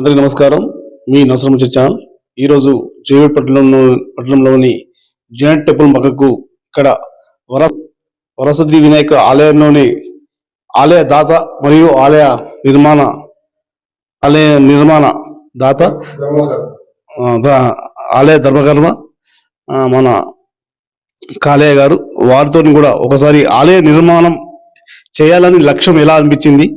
అందరికీ నమస్కారం. మీ నసరం ఛానల్. ఈరోజు జేవిడ్ పట్టణంలో పట్టణంలోని జైనట్ టెంపుల్ పక్కకు ఇక్కడ వర వరసతి వినాయక ఆలయంలోని ఆలయ దాత మరియు ఆలయ నిర్మాణ ఆలయ నిర్మాణ దాత ఆలయ ధర్మకర్మ మన కాలయ్య గారు వారితో కూడా ఒకసారి ఆలయ నిర్మాణం చేయాలని లక్ష్యం ఎలా అనిపించింది?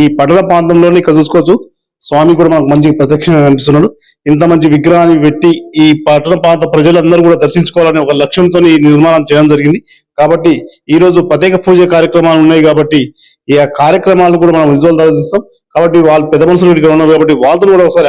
ఈ పట్టణ ప్రాంతంలోనే ఇక్కడ చూసుకోవచ్చు. స్వామి కూడా మనకు మంచి ప్రత్యక్షంగా కనిపిస్తున్నాడు. ఇంత మంచి విగ్రహాన్ని పెట్టి ఈ పట్టణ ప్రాంత ప్రజలందరూ కూడా దర్శించుకోవాలని ఒక లక్ష్యంతో ఈ నిర్మాణం చేయడం జరిగింది. కాబట్టి ఈ రోజు ప్రత్యేక పూజ కార్యక్రమాలు ఉన్నాయి కాబట్టి ఈ కార్యక్రమాలు కూడా మనం విజువల్ దర్శిస్తాం కాబట్టి వాళ్ళు పెద్ద మనుషులు ఇక్కడ ఉన్నారు కాబట్టి వాళ్ళతో కూడా ఒకసారి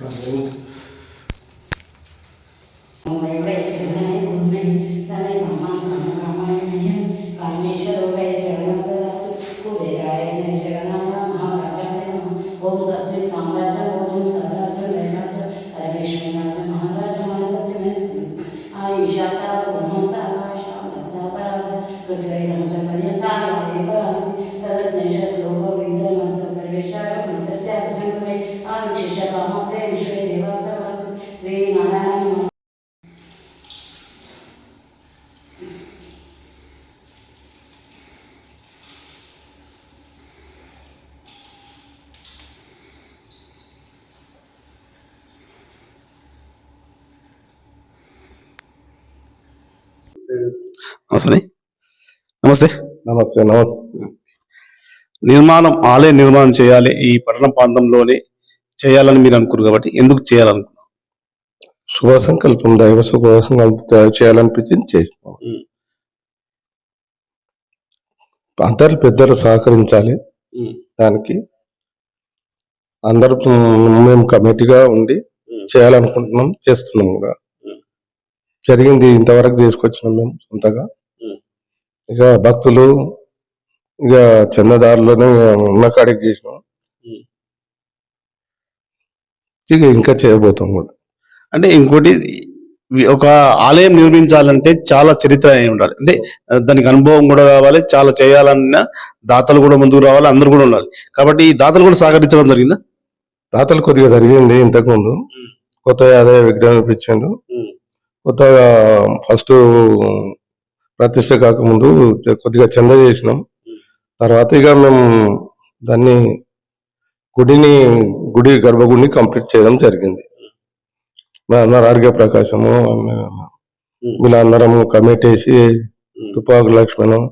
感觉 నమస్తే నమస్తే నమస్తే నమస్తే నిర్మాణం ఆలయ నిర్మాణం చేయాలి ఈ పట్టణ ప్రాంతంలోనే చేయాలని మీరు అనుకున్నారు కాబట్టి ఎందుకు చేయాలనుకున్నారు శుభ సంకల్పం దైవ శుభ సంకల్పం చేయాలనిపించింది చేసినాం ఉమ్. అందరు పెద్దలు సహకరించాలి. దానికి అందరూ మేము కమిటీగా ఉండి. చేయాలనుకుంటున్నాం చేస్తున్నాం కూడా. జరిగింది ఇంతవరకు తీసుకొచ్చినాం మేము సొంతగా. ఇక భక్తులు ఇక చందదారులోనే ఉన్న కాడికి చేసినాం. ఇక ఇంకా చేయబోతాం కూడా అంటే ఇంకోటి ఒక ఆలయం నిర్మించాలంటే చాలా చరిత్ర అయి ఉండాలి అంటే దానికి అనుభవం కూడా కావాలి చాలా చేయాలన్న దాతలు కూడా ముందుకు రావాలి అందరూ కూడా ఉండాలి కాబట్టి ఈ దాతలు కూడా సహకరించడం జరిగిందా దాతలు కొద్దిగా జరిగింది ఇంతకుముందు. కొత్తగా అదే విగ్రహం ఇప్పించాడు ఉమ్. కొత్తగా ఫస్ట్ ప్రతిష్ట కాకముందు కొద్దిగా చంద చేసినాం తర్వాత ఇక మేము దాన్ని గుడిని గుడి గర్భగుడిని కంప్లీట్ చేయడం జరిగింది మా అన్నారు ఆర్గే ప్రకాశము ఉమ్. వీళ్ళందరం కమిటీ వేసి Tupaku Lakshmanam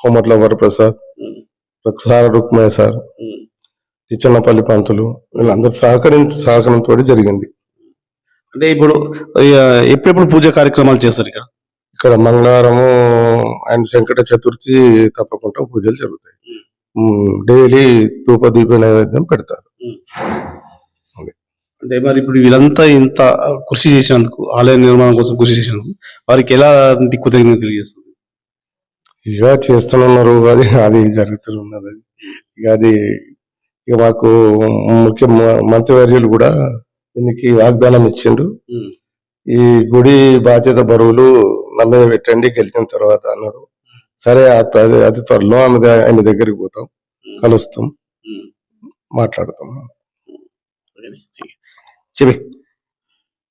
Komatla Varaprasad sir Rukmaiah sir um. Kichennapalli Pantulu వీళ్ళందరూ సహకరించి సహకారంతో జరిగింది అంటే ఇప్పుడు ఎప్పుడెప్పుడు పూజ కార్యక్రమాలు చేస్తారు ఇక్కడ? ఇక్కడ మంగళవారము అండ్ వెంకట చతుర్థి తప్పకుండా పూజలు జరుగుతాయి. డైలీ ధూప దీప నైవేద్యం పెడతారు. అంటే మరి ఇప్పుడు వీళ్ళంతా ఇంత కృషి చేసినందుకు ఆలయ నిర్మాణం కోసం కృషి చేసినందుకు వారికి ఎలాంటి కృతజ్ఞత తెలియజేస్తుంది? ఇక చేస్తున్నారు అది అది జరుగుతున్నది అది ఇక అది ఇక మాకు ముఖ్య మంత్రివర్యులు కూడా దీనికి వాగ్దానం ఇచ్చిండు. ఈ గుడి బాధ్యత బరువులు నా మీద పెట్టండి గెలిచిన తర్వాత అన్నారు. సరే అతి త్వరలో ఆమె ఆయన దగ్గరికి పోతాం కలుస్తాం. మాట్లాడతాం. చెప్పి.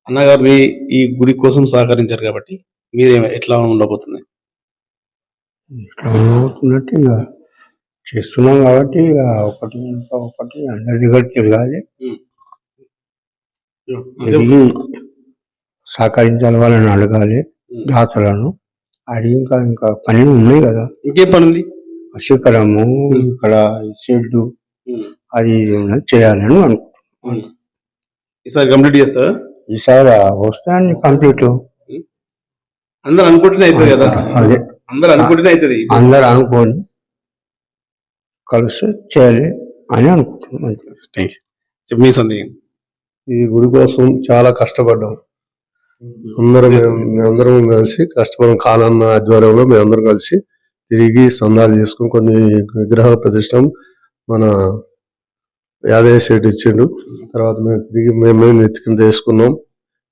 అన్నగారు మీ ఈ గుడి కోసం సహకరించారు కాబట్టి మీరే ఎట్లా ఉండబోతుంది? ఇట్లా అవుతున్నట్టు ఇక చేస్తున్నాం కాబట్టి ఇక ఒకటి ఇంకా ఒకటి అందరి దగ్గర తిరగాలి. సహకరించాలి వాళ్ళని అడగాలి దాతలను అడిగి ఇంకా ఇంకా పనులు ఉన్నాయి కదా. ఇంకేం పని ఉంది శిఖరము ఇక్కడ షెడ్డు అది చేయాలని అనుకుంటున్నాం. ఈసారి కంప్లీట్ చేస్తారా? ఈసారి వస్తాయని కంప్లీట్. అందరు అనుకుంటేనే అవుతుంది కదా. అదే. అందరు అనుకుంటేనే అవుతుంది. అందరు అనుకొని కలిసి చేయాలి అని అనుకుంటున్నాం. థ్యాంక్ యూ మీ సందేహం. ఈ గుడి కోసం చాలా కష్టపడ్డాం. అందరం మేము- మేమందరం కలిసి కష్టపడడం కాలన్న ఆధ్వర్యంలో మేమందరం కలిసి తిరిగి సందాలు చేసుకుని కొన్ని విగ్రహాల ప్రతిష్టం మన యాదయ్య శెట్టి ఇచ్చిండు. తర్వాత మేము తిరిగి మేము మేము ఎత్తుకుని వేసుకున్నాం.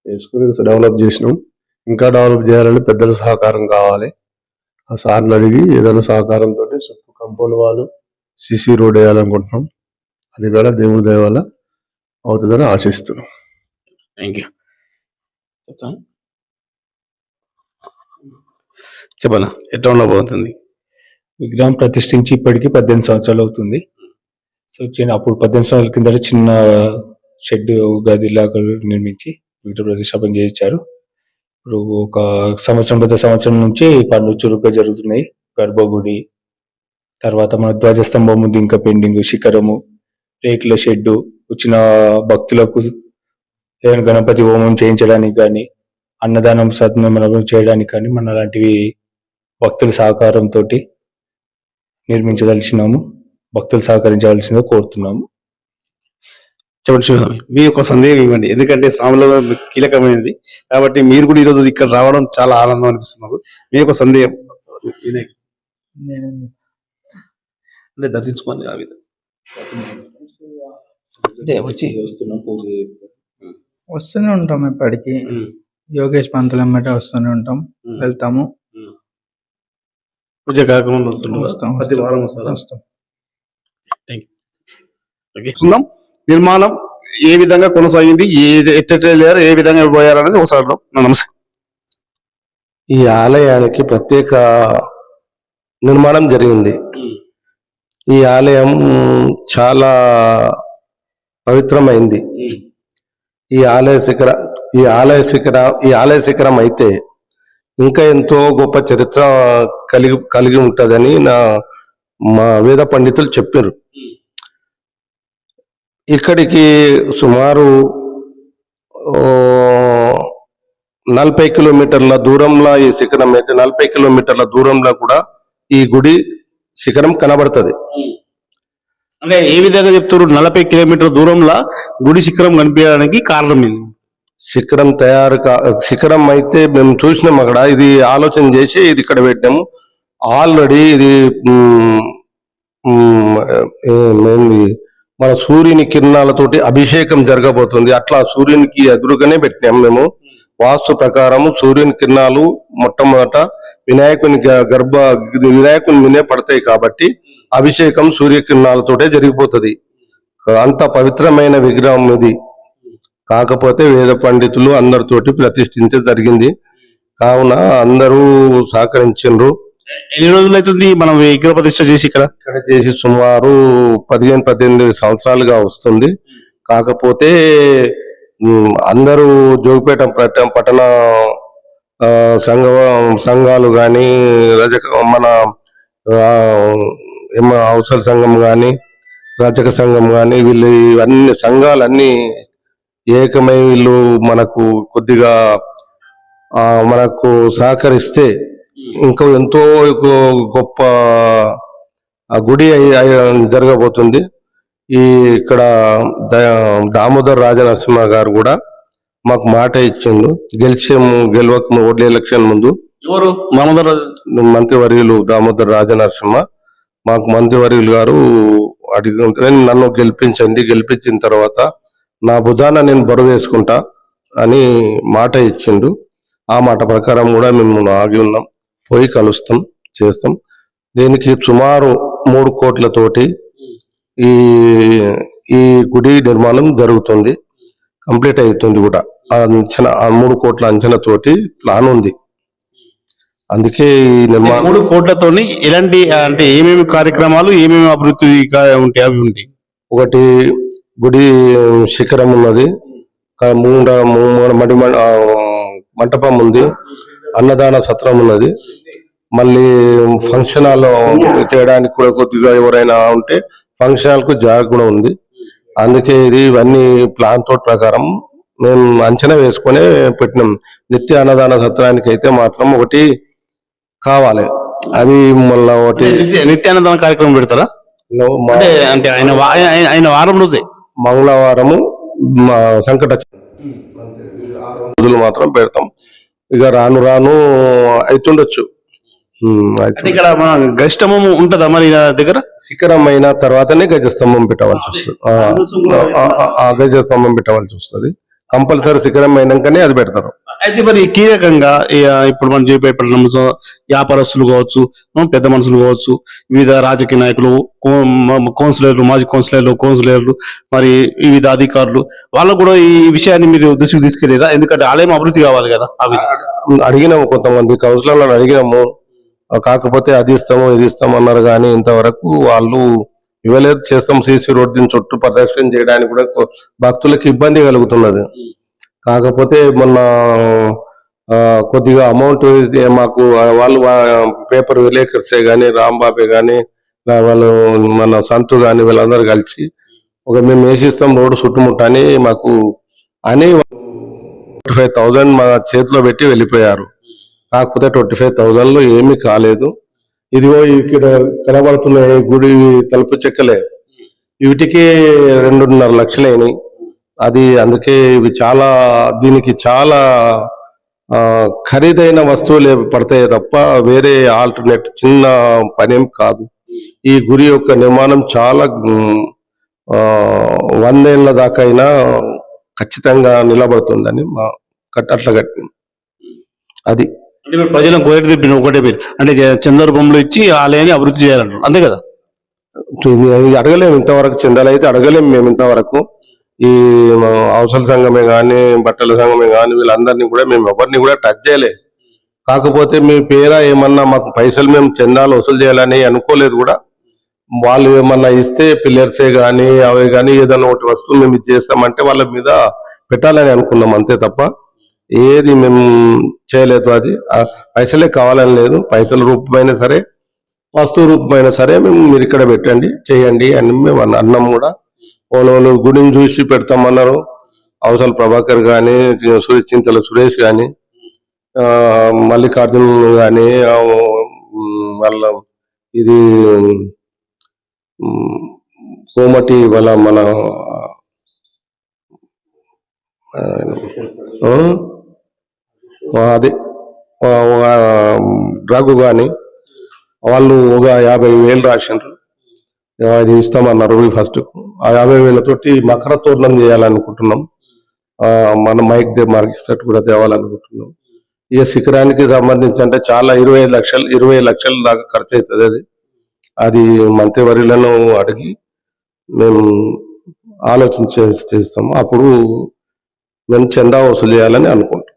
వేసుకుని డెవలప్ చేసినాం. ఇంకా డెవలప్ చేయాలంటే పెద్దల సహకారం కావాలి. ఆ సార్ని అడిగి ఏదైనా సహకారంతో చుట్టూ కంపౌండ్ వాళ్ళు సిసి రోడ్ వేయాలనుకుంటున్నాం. అది కూడా దేవుడి దయవల్ల అవుతుందని ఆశిస్తున్నాం. థ్యాంక్ యూ చెప్పనా? ఎట్లా ఉండబోతుంది విగ్రహం ప్రతిష్ఠించి ఇప్పటికి పద్దెనిమిది సంవత్సరాలు అవుతుంది. సో చిన్న అప్పుడు పద్దెనిమిది సంవత్సరాల కింద చిన్న షెడ్ గది లాగా నిర్మించి విగ్రహ ప్రతిష్టాపన చేయించారు. ఇప్పుడు ఒక సంవత్సరం పెద్ద సంవత్సరం నుంచి పనులు చురుగ్గా జరుగుతున్నాయి. గర్భగుడి తర్వాత మన ధ్వజస్తంభం ఉంది ఇంకా పెండింగ్ శిఖరము రేకుల షెడ్డు వచ్చిన భక్తులకు గణపతి హోమం చేయించడానికి కానీ అన్నదానం సద్మనం చేయడానికి కానీ మన అలాంటివి భక్తుల సహకారంతో నిర్మించదలిచినాము. భక్తులు సహకరించవలసిందిగా కోరుతున్నాము. చెప్పండి శివస్వామి మీ యొక్క సందేహం ఇవ్వండి. ఎందుకంటే స్వామిలో కీలకమైనది. కాబట్టి మీరు కూడా ఈరోజు ఇక్కడ రావడం చాలా ఆనందం అనిపిస్తున్నారు మీ యొక్క సందేహం అంటే దర్శించుకోండి ఆ విధంగా. అంటే వచ్చి వస్తున్నాం పూజ చేస్తాం వస్తూనే ఉంటాం ఎప్పటికీ యోగేష్ పంతులు ఎమ్మటే వస్తూనే ఉంటాం. వెళ్తాము. పూజ కార్యక్రమంలో వస్తున్నారు వస్తాం, ప్రతి వస్తాం. వారం వస్తాం. చూద్దాం. నిర్మాణం ఏ విధంగా కొనసాగింది? ఏ ఎట్ట లేరు ఏ విధంగా పోయారు అనేది ఒకసారి నమస్తే. ఈ ఆలయానికి ప్రత్యేక నిర్మాణం జరిగింది. ఈ ఆలయం చాలా పవిత్రమైంది. ఈ ఆలయ శిఖర ఈ ఆలయ శిఖర ఈ ఆలయ శిఖరం అయితే ఇంకా ఎంతో గొప్ప చరిత్ర కలిగి కలిగి ఉంటదని నా మా వేద పండితులు చెప్పారు ఇక్కడికి సుమారు ఓ, నలభై కిలోమీటర్ల దూరంలో ఈ శిఖరం అయితే నలభై కిలోమీటర్ల దూరంలో కూడా ఈ గుడి శిఖరం కనబడుతుంది. అంటే ఏ విధంగా చెప్తారు నలభై కిలోమీటర్ దూరంలో గుడి శిఖరం కనిపించడానికి కారణం ఇది శిఖరం తయారు కా శిఖరం అయితే మేము చూసినాం అక్కడ. ఇది ఆలోచన చేసి ఇది ఇక్కడ పెట్టాము. ఆల్రెడీ ఇది మన సూర్యుని కిరణాలతోటి అభిషేకం జరగబోతుంది. అట్లా సూర్యునికి ఎదురుగానే పెట్టినాం మేము. వాస్తు ప్రకారం సూర్యుని కిరణాలు మొట్టమొదట వినాయకుని గర్భ ఇది వినాయకుని మీనే పడతాయి కాబట్టి అభిషేకం సూర్య కిరణాలతోటే జరిగిపోతుంది. అంత పవిత్రమైన విగ్రహం ఇది. కాకపోతే వేద పండితులు అందరితోటి ప్రతిష్ఠించ జరిగింది. కావున అందరూ సహకరించిండ్రు. ఎన్ని రోజులు అవుతుంది మనం విగ్రహ ప్రతిష్ట చేసి ఇక్కడ? ఇక్కడ చేసి సుమారు పదిహేను పద్దెనిమిది సంవత్సరాలుగా వస్తుంది. కాకపోతే అందరూ జోగిపేట పట్టణ పట్టణ సంఘ సంఘాలు కానీ రజక మన అవసర సంఘం కానీ రజక సంఘం కానీ వీళ్ళు ఇవన్నీ సంఘాలన్నీ ఏకమై వీళ్ళు మనకు కొద్దిగా మనకు సహకరిస్తే ఇంకా ఎంతో గొప్ప గుడి జరగబోతుంది. ఈ ఇక్కడ దామోదర్ రాజనరసింహ గారు కూడా మాకు మాట ఇచ్చిండు. గెలిచే ము- గెలవక ఓట్ల ఎలక్షన్ ముందు ఎవరు? మంత్రివర్యులు దామోదర్ రాజనరసింహ. మాకు మంత్రివర్యులు గారు అడిగి నన్ను గెలిపించండి. గెలిపించిన తర్వాత నా భుజాన నేను బరువు వేసుకుంటా అని మాట ఇచ్చిండు. ఆ మాట ప్రకారం కూడా మేము ఆగి ఉన్నాం. పోయి కలుస్తాం చేస్తాం. దీనికి సుమారు మూడు కోట్లతోటి ఈ ఈ గుడి నిర్మాణం జరుగుతుంది. కంప్లీట్ అవుతుంది కూడా. ఆ అంచనా ఆ మూడు కోట్ల అంచనాతోటి ప్లాన్ ఉంది. అందుకే మూడు కోట్లతోని ఎలాంటి అంటే ఏమేమి కార్యక్రమాలు ఏమేమి అభివృద్ధి ఉంటాయి అవి ఉంటాయి ఒకటి గుడి శిఖరం ఉన్నది. మూడ మడి మంటపం ఉంది. అన్నదాన సత్రం ఉన్నది. మళ్ళీ ఫంక్షన్ హాల్ చేయడానికి కూడా కొద్దిగా ఎవరైనా ఉంటే ఫంక్షన్ హాల్కు జాగా కూడా ఉంది. అందుకే ఇది ఇవన్నీ ప్లాన్ తోటి ప్రకారం మేము అంచనా వేసుకొని పెట్టినాం. నిత్య అన్నదాన సత్రానికి అయితే మాత్రం ఒకటి కావాలి. అది మళ్ళా ఒకటి నిత్య- నిత్యానందన కార్యక్రమం పెడతారా? అంటే అంటే ఆయన ఆయన- వారం రోజే? మంగళవారము సంకట రోజులు మాత్రం పెడతాం. ఇక రాను రాను అవుతుండొచ్చు. ఇక్కడ మన గరిష్టమము ఉంటదా మరి దగ్గర? శిఖరం అయిన తర్వాతనే గజస్తంభం పెట్టవలసి వస్తుంది. ఆ, గజస్తంభం పెట్టవలసి వస్తుంది. కంపల్సరీ శిఖరం అయినాకనే అది పెడతారు. అయితే మరి కీలకంగా ఇప్పుడు మనం చేపట్టిన వ్యాపారస్తులు కావచ్చు పెద్ద మనుషులు కావచ్చు వివిధ రాజకీయ నాయకులు కౌన్సిలర్లు మాజీ కౌన్సిలర్లు కౌన్సిలర్లు మరి వివిధ అధికారులు వాళ్ళకు కూడా ఈ విషయాన్ని మీరు దృష్టికి తీసుకెళ్ళారా ఎందుకంటే ఆలయం అభివృద్ధి కావాలి కదా అవి. అడిగినాము కొంతమంది కౌన్సిలర్లను అడిగినాము. కాకపోతే అది ఇస్తాము ఇది ఇస్తాము అన్నారు కానీ ఇంతవరకు వాళ్ళు ఇవ్వలేదు. చేస్తాం సీసీ రోడ్ దీని చుట్టూ ప్రదర్శన చేయడానికి కూడా భక్తులకు ఇబ్బంది కలుగుతున్నది. కాకపోతే మొన్న కొద్దిగా అమౌంట్ మాకు వాళ్ళు పేపర్ విలేకర్సే కానీ రాంబాబే కానీ వాళ్ళు మన సంతు కానీ వీళ్ళందరూ కలిసి ఒక మేము వేసిస్తాం రోడ్డు చుట్టుముట్ట అని మాకు అని ఫైవ్ థౌజండ్ మా చేతిలో పెట్టి వెళ్ళిపోయారు. కాకపోతే ట్వంటీ ఫైవ్ థౌజండ్లో ఏమీ కాలేదు. ఇదిగో ఇక్కడ కనబడుతున్న గుడి తలుపు చెక్కలే. వీటికి రెండున్నర లక్షలైనవి అది అందుకే ఇవి చాలా దీనికి చాలా ఖరీదైన వస్తువులే పడతాయి తప్ప వేరే ఆల్టర్నేట్ చిన్న పనేం కాదు. ఈ గురి యొక్క నిర్మాణం చాలా వందేళ్ళ దాకా అయినా ఖచ్చితంగా నిలబడుతుందని మా అట్లా కట్టి అది. అంటే ప్రజలను కోరేది చెప్పిన ఒకటే పేరు. అంటే చ- చంద్ర బొమ్మలు ఇచ్చి ఆలయాన్ని అభివృద్ధి చేయాలంటారు అంతే కదా? అడగలేము ఇంతవరకు చందాలు అయితే అడగలేము మేము ఇంతవరకు. ఈ అవసర సంఘమే కానీ బట్టల సంఘమే కానీ వీళ్ళందరినీ కూడా మేము ఎవరిని కూడా టచ్ చేయలే. కాకపోతే మీ పేర ఏమన్నా మాకు పైసలు మేము చందాలు వసూలు చేయాలని అనుకోలేదు కూడా. వాళ్ళు ఏమన్నా ఇస్తే పిల్లర్సే కానీ అవి కానీ ఏదైనా ఒకటి వస్తువు మేము ఇది చేస్తామంటే వాళ్ళ మీద పెట్టాలని అనుకున్నాం అంతే తప్ప ఏది మేము చేయలేదు అది. ఆ పైసలే కావాలని లేదు. పైసల రూపమైనా సరే వస్తువు రూపమైనా సరే మేము మీరు ఇక్కడ పెట్టండి చేయండి అని మేము అన్నం అన్నాం కూడా. వాళ్ళు గుడిని చూసి పెడతామన్నారు. అవసర ప్రభాకర్ కానీ సురేష్ చింతల సురేష్ కానీ మల్లికార్జున్ కానీ వాళ్ళ ఇది కోమటి వాళ్ళ మన అది ఆ, డ్రగ్ కానీ వాళ్ళు ఒక యాభై వేలు రాసిండ్రు. అది ఇస్తామన్నారు ఫస్ట్. ఆ యాభై వేలతోటి మకర తోరణం చేయాలనుకుంటున్నాం. మన మైక్ దే మార్క్ సెట్ కూడా తేవాలనుకుంటున్నాం. ఇక శిఖరానికి సంబంధించి అంటే చాలా ఇరవై లక్షలు ఇరవై లక్షల దాకా ఖర్చు అవుతుంది అది. అది మంత్రివర్యులను అడిగి మేము ఆలోచన చేస్తాము. అప్పుడు మేము చందా వసూలు చేయాలని అనుకుంటాం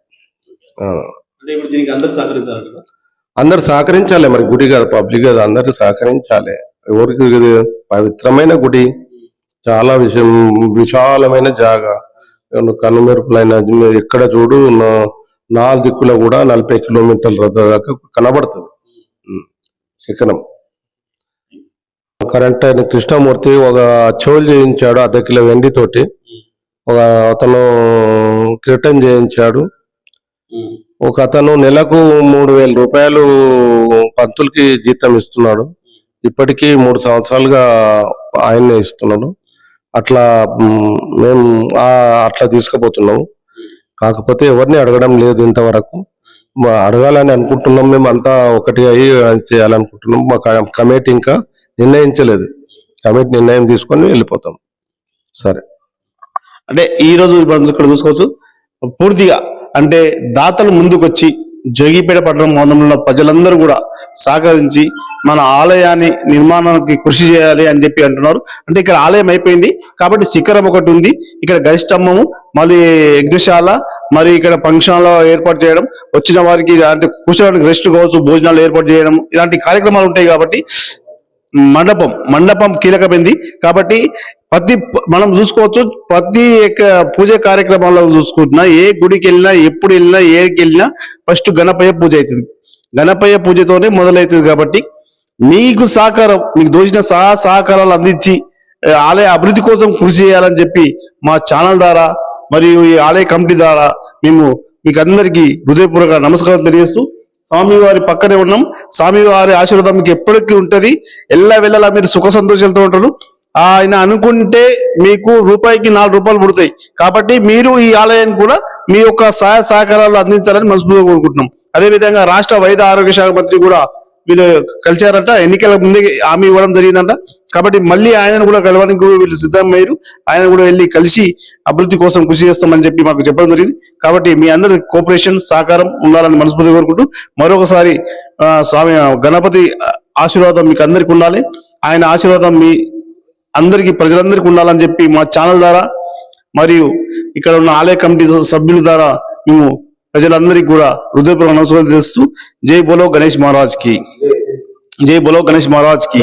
అందరు సహకరించాలి మరి గుడి కాదు పబ్లిక్ కాదు అందరు సహకరించాలి. ఎవరికి ఇది పవిత్రమైన గుడి. చాలా విషయం విశాలమైన జాగా. కనుమెరుపులైన ఎక్కడ చూడు నాలుగు దిక్కుల కూడా నలభై కిలోమీటర్ల దాకా కనబడుతుంది. శిఖరం కరెంట్ ఆయన కృష్ణమూర్తి ఒక చెవులు చేయించాడు అర్ధ కిలో వెండితోటి ఒక అతను కిరీటం చేయించాడు. ఒక అతను నెలకు మూడు వేల రూపాయలు పంతులకి జీతం ఇస్తున్నాడు. ఇప్పటికీ మూడు సంవత్సరాలుగా ఆయన్నే ఇస్తున్నాను. అట్లా మేము అట్లా తీసుకుపోతున్నాము. కాకపోతే ఎవరిని అడగడం లేదు ఇంతవరకు. అడగాలని అనుకుంటున్నాం. మేము అంతా ఒకటి అయ్యి చేయాలనుకుంటున్నాం. మా కమిటీ ఇంకా నిర్ణయించలేదు. కమిటీ నిర్ణయం తీసుకొని వెళ్ళిపోతాం. సరే. అంటే ఈ రోజు ఇక్కడ చూసుకోవచ్చు పూర్తిగా అంటే దాతలు ముందుకొచ్చి జోగిపేట పట్టణం మండలంలో ప్రజలందరూ కూడా సహకరించి మన ఆలయాన్ని నిర్మాణానికి కృషి చేయాలి అని చెప్పి అంటున్నారు. అంటే ఇక్కడ ఆలయం అయిపోయింది. కాబట్టి శిఖరం ఒకటి ఉంది. ఇక్కడ గరిష్టంభము మళ్ళీ యజ్ఞశాల మరి ఇక్కడ ఫంక్షన్లో ఏర్పాటు చేయడం వచ్చిన వారికి అంటే కూర్చోడానికి రెస్ట్ కావచ్చు భోజనాలు ఏర్పాటు చేయడం ఇలాంటి కార్యక్రమాలు ఉంటాయి కాబట్టి మండపం మండపం కీలకమైంది. కాబట్టి ప్రతి మనం చూసుకోవచ్చు ప్రతి యొక్క పూజ కార్యక్రమాల్లో చూసుకుంటున్నా ఏ గుడికి వెళ్ళినా ఎప్పుడు వెళ్ళినా ఏకి వెళ్ళినా ఫస్ట్ గణపయ్య పూజ అవుతుంది. గణపయ్య పూజతోనే మొదలవుతుంది కాబట్టి మీకు సహకారం మీకు దోచిన సహా సహకారాలు అందించి ఆలయ అభివృద్ధి కోసం కృషి చేయాలని చెప్పి మా ఛానల్ ద్వారా మరియు ఈ ఆలయ కమిటీ ద్వారా మేము మీకు అందరికీ హృదయపూర్వక నమస్కారం తెలియజేస్తూ స్వామివారి పక్కనే ఉన్నాం. స్వామివారి ఆశీర్వాదం మీకు ఎప్పటికీ ఉంటుంది. ఎల్ల వెళ్ళలా మీరు సుఖ సంతోషాలతో ఉంటారు. ఆయన అనుకుంటే మీకు రూపాయికి నాలుగు రూపాయలు పుడతాయి. కాబట్టి మీరు ఈ ఆలయాన్ని కూడా మీ యొక్క సహాయ సహకారాలు అందించాలని మనస్ఫూర్తిగా కోరుకుంటున్నాం. అదే విధంగా రాష్ట్ర వైద్య ఆరోగ్య శాఖ మంత్రి కూడా వీళ్ళు కలిశారంట. ఎన్నికల ముందే హామీ ఇవ్వడం జరిగిందంట. కాబట్టి మళ్ళీ ఆయనను కూడా కలవడానికి కూడా వీళ్ళు సిద్ధమయ్యారు ఆయన కూడా వెళ్ళి కలిసి అభివృద్ధి కోసం కృషి చేస్తామని చెప్పి మాకు చెప్పడం జరిగింది. కాబట్టి మీ అందరి కోఆపరేషన్ సహకారం ఉండాలని మనస్ఫూర్తి కోరుకుంటూ మరొకసారి స్వామి గణపతి ఆశీర్వాదం మీకు అందరికి ఉండాలి. ఆయన ఆశీర్వాదం మీ అందరికీ ప్రజలందరికీ ఉండాలని చెప్పి మా ఛానల్ ద్వారా మరియు ఇక్కడ ఉన్న ఆలయ కమిటీ సభ్యుల ద్వారా మేము ప్రజలందరికీ కూడా హృదయపూర్వక నమస్కారాలు చేస్తూ జై బోలో గణేష్ మహారాజ్కి జై బోలో గణేష్ మహారాజ్కి